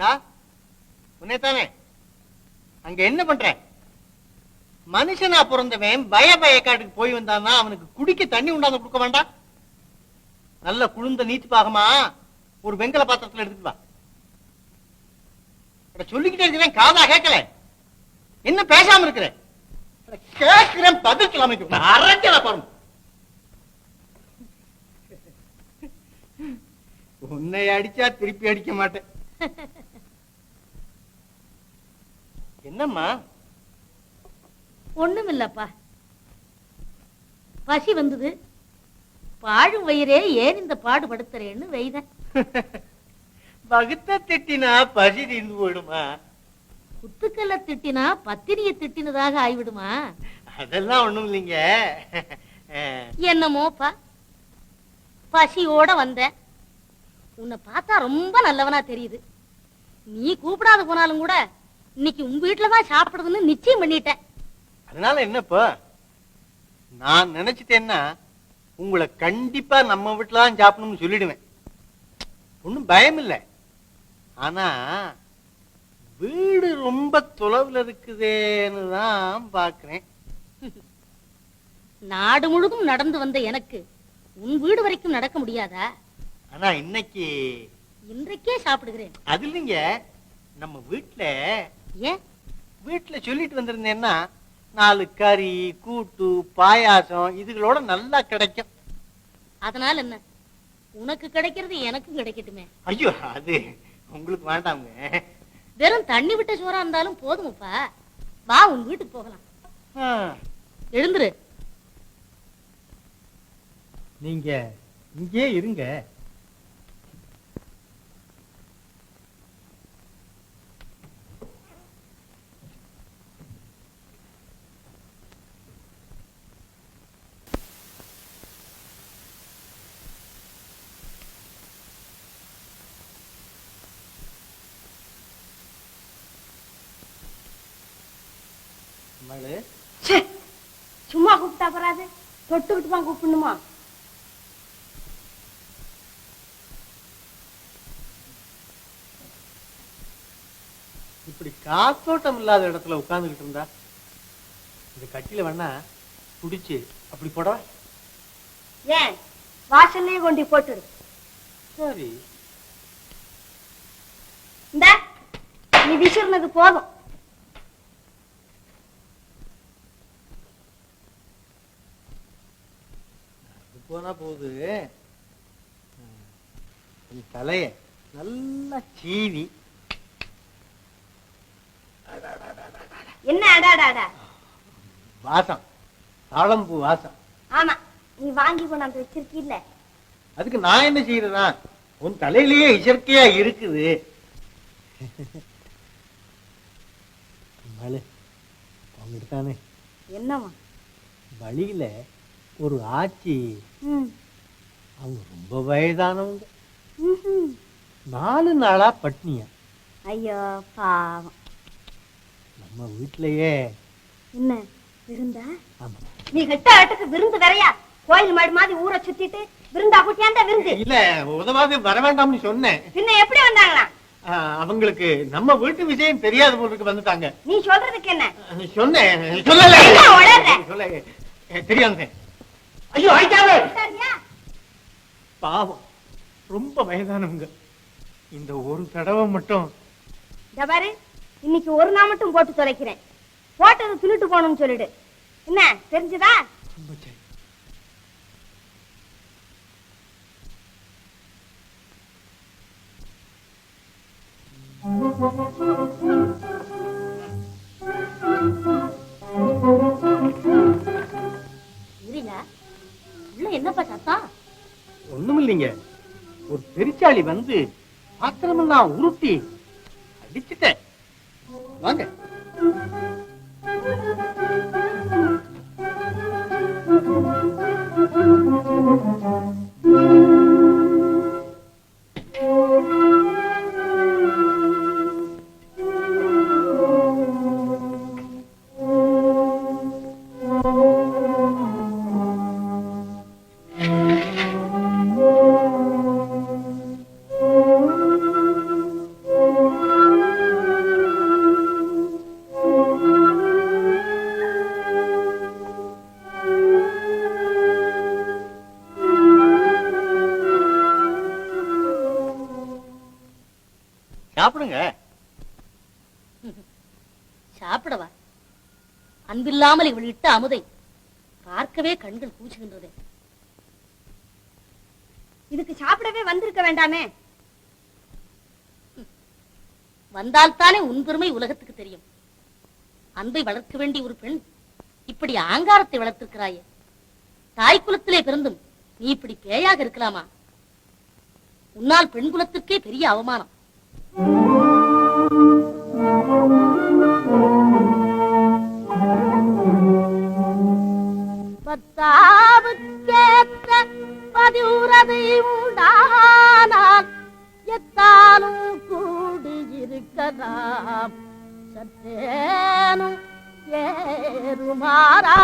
டா உன்னைத்தானே. அங்க என்ன பண்ற? மனுஷனா பிறந்தவன் பய பயக்காட்டுக்கு போய் வந்தான்னா அவனுக்கு குடிக்க தண்ணி உண்டாந்து கொடுக்க வேண்டாம். நல்ல குழுந்த நீச்சு பாகமா ஒரு வெங்கல பாத்திரத்துல எடுத்துட்டு வா. சொல்லிக்கிட்டே இருக்கிறேன் காதா கேட்கல. என்ன பேசாம இருக்கிறேன் கேட்கிறேன் பதில் கிளம்பிக்கு அரஞ்சல பாருங்க உன்னை அடிச்சா திருப்பி அடிக்க மாட்டேன். என்னம்மா? ஒண்ணும் இல்லப்பா பசி வந்தது. பாழும் வயிறே ஏன் இந்த பாடுபடுத்துறேன்னு வைதேன் வகுத்த திட்டினா பசி தீர்ந்து போயிடுமா? குத்துக்கல்ல திட்டினா பத்தினிய திட்டினதாக ஆயிவிடுமா? அதெல்லாம் ஒண்ணும் இல்லைங்க என்னமோப்பா. பசியோட வந்த. உன்னை பார்த்தா ரொம்ப நல்லவனா தெரியுது. நீ கூப்பிடாத போனாலும் கூட இன்னைக்கு உங்க வீட்டுல தான் சாப்பிடுறதுன்னு நிச்சயம் பண்ணிட்டேன். அதனால என்னப்பா? நான் நினைச்சிட்டேன்னா உங்களை கண்டிப்பா நம்ம வீட்டுல தான் சாப்பிடணும்னு சொல்லிடுவேன். ஒண்ணும் பயம் இல்லை. ஆனா வீடு ரொம்ப தொலைவுல இருக்குதேன்னு தான் பாக்குறேன். நாடு முழுதும் நடந்து வந்த எனக்கு உன் வீடு வரைக்கும் நடக்க முடியாதா? ஆனா இன்னைக்கு இன்றைக்கே சாப்பிடுகிறேன். அது இல்லைங்க. நம்ம வீட்டுல ஏன் வீட்டுல சொல்லிட்டு வந்திருந்தேன்னா நாலு கறி கூட்டு பாயாசம் இதுகளோட நல்லா கிடைக்கும். அதனால என்ன? உனக்கு கிடைக்கிறது எனக்கும் கிடைக்கட்டுமே. ஐயோ அது உங்களுக்கு வேண்டாங்க வெறும் தண்ணி விட்ட சோறா இருந்தாலும் போதுமப்பா வா உன் வீட்டுக்கு போகலாம். எழுந்துரு. நீங்க இங்கே இருங்க. கூப்பிட்டா தொட்டுக்கிட்டு தான் கூப்பிடணுமா? இப்படி காத்தோட்டம் இல்லாத இடத்துல உட்கார்ந்துகிட்டு இருந்தா இந்த கட்டில வேணா புடிச்சு அப்படி போடவா? ஏன்? வாசல்லே கொண்டு போட்டுடு. சரி. இந்த நீ விசிறினது போதும். போனா போகுது தலைய நல்லா சீவி. என்ன அடாடாடா வாசம். தாழம்பூ வாசம். ஆமா. நீ வாங்கி கொண்டாந்து வச்சிருக்கீல்ல. அதுக்கு நான் என்ன செய்யறதா உன் தலையிலேயே இயற்கையா இருக்குது. தானே. என்னம்மா? வழியில ஒரு ஆச்சி அவங்க ரொம்ப வயதானவங்க. நாலு நாளா பட்னியா. ஐயோ பாவம். நம்ம வீட்டிலேயே என்ன விருந்தா? ஆமா. நீ கெட்ட ஆட்டுக்கு விருந்து வேறையா? கோயில் மாடு மாதிரி ஊரை சுத்திட்டு விருந்தா குட்டியாண்டா விருந்து? இல்ல உதவாது வர வேண்டாம்னு சொன்னேன். பின்ன எப்படி வந்தாங்களா? அவங்களுக்கு நம்ம வீட்டு விஷயம் தெரியாத போலுக்கு வந்துட்டாங்க. நீ சொல்றதுக்கு என்ன? சொன்னேன். சொல்லல. என்ன உளறுற? ஐயோ ஆயிட்டாவே பாவம். ரொம்ப வயதானவங்க. இந்த ஒரு தடவை மட்டும். பாரு இன்னைக்கு ஒரு நாள் மட்டும் போட்டு தொலைக்கிறேன். போட்டது துணிட்டு போகணும்னு சொல்லிடு. என்ன தெரிஞ்சுதா? ரொம்ப சரி. வீட்டுல என்னப்பா சத்தம் ஒண்ணும் இல்லைங்க ஒரு பெருச்சாளி வந்து பாத்திரமெல்லாம் உருட்டி அடிச்சுட்டேன். வாங்க. சாப்பிடுங்க. சாப்பிடவா? அன்பில்லாமல் இவள் இட்ட அமுதை பார்க்கவே கண்கள் கூச்சுகின்றதே இதுக்கு சாப்பிடவே வந்திருக்க வேண்டாமே? வந்தால்தானே உன் பெருமை உலகத்துக்கு தெரியும். அன்பை வளர்க்க வேண்டிய ஒரு பெண் இப்படி ஆங்காரத்தை வளர்த்திருக்கிறாயே. தாய் குலத்திலே பிறந்தும் நீ இப்படி பேயாக இருக்கலாமா? உன்னால் பெண் குலத்திற்கே பெரிய அவமானம்.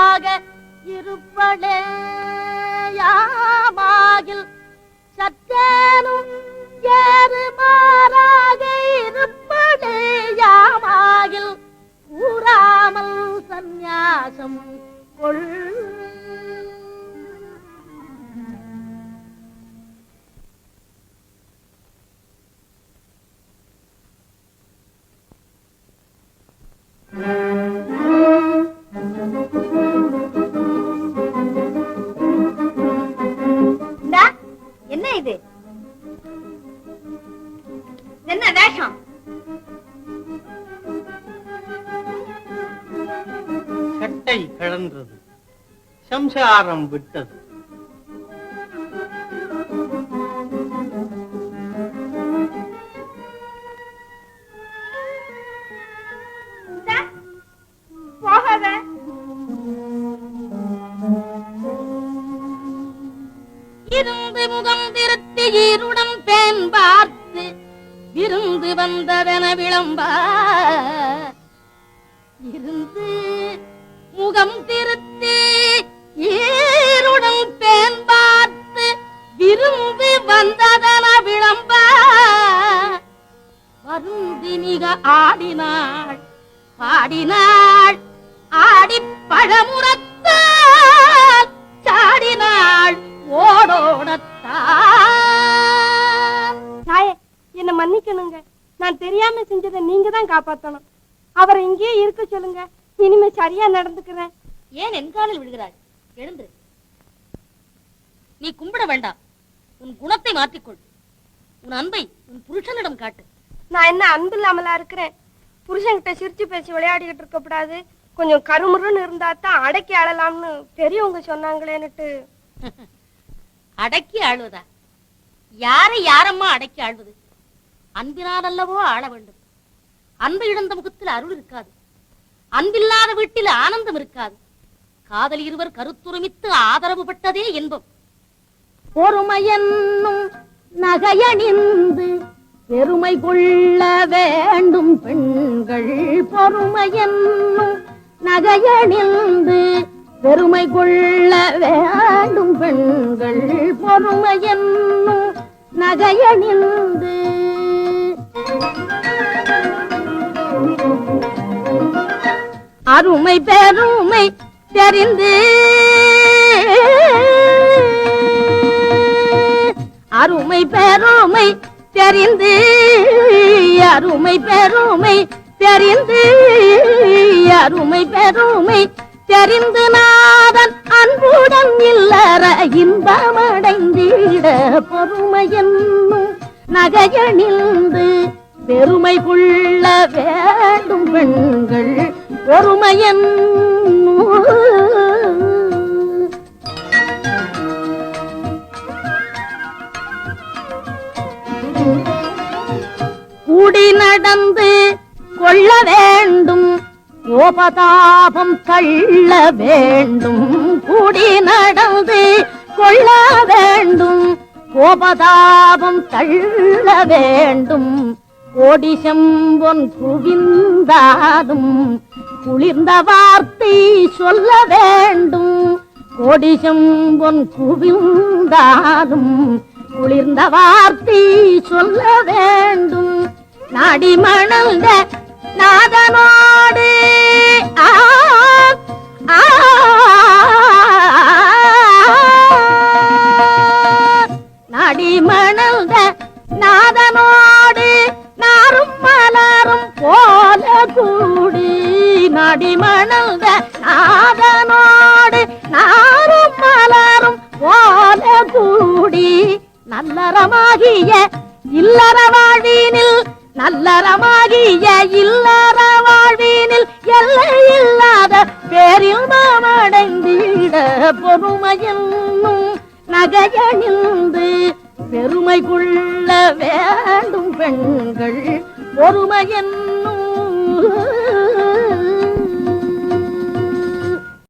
ஏறுமாறாக இருப்படேயாமாகில் சற்றேனும் ஏறுமாறாக இருப்படேயாமாகில் கூறாமல் சந்நியாசம் கொள் சட்டை கழன்றது சம்சாரம் விட்டது. இருந்து முகம் திருத்தி ஈருடன் பேன் பார்த்து விருந்து வந்ததென விளம்பா. இருந்து முகம் திருத்தி ஈருடன் பேன் பார்த்து விரும்பி வந்ததன விளம்ப. வருந்தினிக ஆடினாள் பாடினாள் ஆடி பழமுறத்தால் சாடினாள் ஓடோடத்தான் தாயே என்ன மன்னிக்கணுங்க. நான் தெரியாம செஞ்சதை நீங்க தான் காப்பாத்தணும். அவரை இங்கேயே இருக்க சொல்லுங்க. இனிமே சரியா நடந்துக்கிறேன். ஏன் என் காலில் விழுகிறாய்? எழுந்து. நீ கும்பிட வேண்டாம். உன் குணத்தை மாற்றிக்கொள். உன் அன்பை உன் புருஷனிடம் காட்டு. நான் என்ன அன்பு இல்லாமலா இருக்கிறேன்? புருஷன்கிட்ட சிரிச்சு பேசி விளையாடிக்கிட்டு இருக்க கூடாது கொஞ்சம் கருமுருன்னு இருந்தா தான் அடக்கி ஆளலாம்னு பெரியவங்க சொன்னாங்களேன்னுட்டு. அடக்கி ஆளுவதா? யாரை யாரம்மா அடக்கி ஆள்வது? அன்பினால் அல்லவோ ஆள வேண்டும். அன்பு இழந்த முகத்தில் அருள் இருக்காது. அன்பில்லாத வீட்டில் ஆனந்தம் இருக்காது. காதல் இருவர் கருத்துருமித்து ஆதரவு பட்டதே இன்பம். பொறுமையென்னும் நகையணிந்து பெருமை கொள்ள வேண்டும் பெண்கள். பொறுமையென்னும் நகையணிந்து பெருமை கொள்ள வேண்டும் பெண்கள். பொறுமையென்னும் நகையணிந்து அருமை பெருமை தெரிந்து அருமை பெருமை தெரிந்து அருமை பெருமை தெரிந்து அருமை பெருமை தெரிந்து நாதன் அன்புடன் இல்லற இன்பமடைந்திட பொறுமை என்னும் நகையணிந்து பெருமை கொள்ள வேண்டும் பெண்கள். பொறுமை கூடி நடந்து கொள்ள வேண்டும். கோபதாபம் தள்ள வேண்டும். கூடி நடந்து கொள்ள வேண்டும். கோபதாபம் தள்ள வேண்டும். கோடிசம்பொன் குவிந்தாதும் குளிர்ந்த வார்த்தை சொல்ல வேண்டும். கொடிசம் பொன் குவிந்தாலும் குளிர்ந்த வார்த்தை சொல்ல வேண்டும். நாடி மணந்த நாதனோடு ஆ, நாடி மணந்த நாதனோடு நாரும் மலரும் போல கூடி நடிமணந்த நாதனோடு நாரும் மலரும் போல கூடி நல்லறமாகிய இல்லற வாழ்வினில் நல்லறமாகிய இல்லற வாழ்வினில் எல்லை இல்லாத பேரில் மாமடைந்திட பொறுமையென்னும் நகையணிந்து பெருமை கொள்ள வேண்டும் பெண்கள் பொறுமையென்னும்